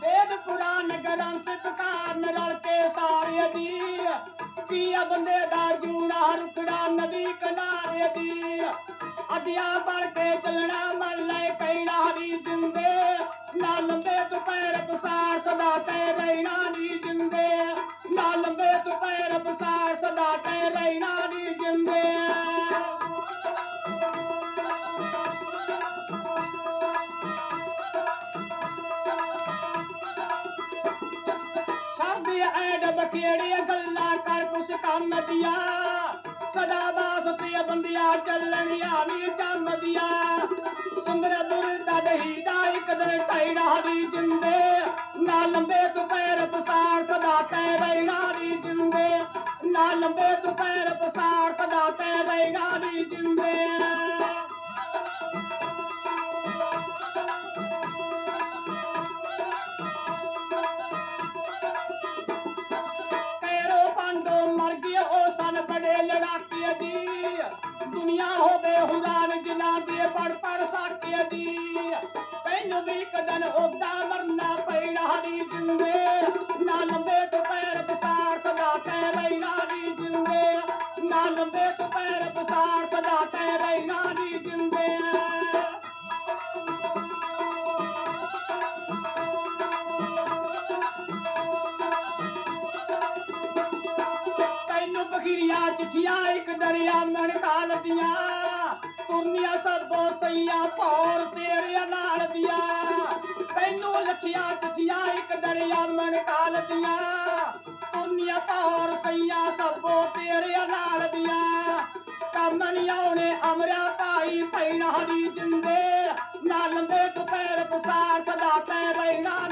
ਵੇਦ ਪੁਰਾਨ ਗ੍ਰੰਥ ਤੁਕਾਰ ਰਲ ਬੰਦੇ ਦਾ ਜੂਣਾ ਰੁਕੜਾ ਨਦੀ ਕਿਨਾਰੇ ਦੀ ਅਧਿਆ ਬਣ ਕੇ ਚੱਲਣਾ ਮਨ پير پسار سدا بيڻا به جمبي پير پسار سدا اينڊ گلا ڪر ڪجهه ڪم پيا سدا بعد چليون سندر ਦਾ ਦਹੀ ਦਾ ਇੱਕ ਟੈੜਾ ਦੀ ਜਿੰਦੇ ਨਾ ਲੰਬੇ ਦੁਪਹਿਰ ਪਸਾਰ ਸਦਾ ਤੇ ਰਹਿਣਾ ਦੀ ਜਿੰਦੇ ਨਾ ਲੰਬੇ ਦੁਪਹਿਰ ਪਸਾਰ ਸਦਾ ਤੇ ਰਹਿਣਾ ਦੀ ਜਿੰਦੇ। ਕੈਰੋ ਪਾਂਡੋ ਮਰ ਗਏ ਉਹ ਸਨ ਬੜੇ ਲੜਾਕੇ ਜੀ ਦੁਨੀਆ ਹੋਵੇ ਹੁਰਾਨ ਜਿਨ੍ਹਾਂ ਦੇ ਪੜ ਪੜ ਸਾਕੇ ਦੀ। ਤੈਨੂੰ ਵੀ ਕਦਨ ਹੋਦਾ ਮਰਨਾ ਪੈਣਾ ਦੀ ਜਿੰਦੇ। ਨਾ ਲੰਬੇ ਦੁਪਹਿਰ ਪਸਾਰ ਸਦਾ ਤੇ ਰਹਿਣਾ ਦੀ ਜਿੰਦੇ। ਨਾ ਲੰਬੇ ਦੁਪਹਿਰ ਪਸਾਰ ਸਦਾ ਤੇ ਰਹਿਣਾ ਦੀ ਜਿੰਦੇ। ਤੈਨੂੰ ਬਖੀਰੀਆਂ ਚਿੱਠੀਆਂ ਇੱਕ ਦਰਿਆ ਮਣ ਕਾਲ ਦੀਆਂ ਤੁਰਨੀਆਂ ਸਭੋ ਸਈਆਂ ਭੌਰ ਤੇਰੇ ਨਾਲ ਦੀਆਂ ਤੈਨੂੰ ਲੱਖੀਆਂ ਚਿੱਠੀਆਂ ਇੱਕ ਦਰਿਆ ਮਨ ਕਾਲ ਦੀਆਂ। ਤੁਰਨੀਆਂ ਭੌਰ ਸਈਆਂ ਸਭੋ ਤੇਰੇ ਨਾਲ ਦੀਆਂ ਕੰਮ ਨੀ ਆਉਣੇ, ਅਮਰਿਆ ਭਾਈ ਭੈਣਾ ਦੀ ਜਿੰਦੇ। ਨਾ ਲੰਬੇ ਦੁਪਹਿਰ ਪਸਾਰ ਸਦਾ ਤੇ ਰਹਿਣਾ।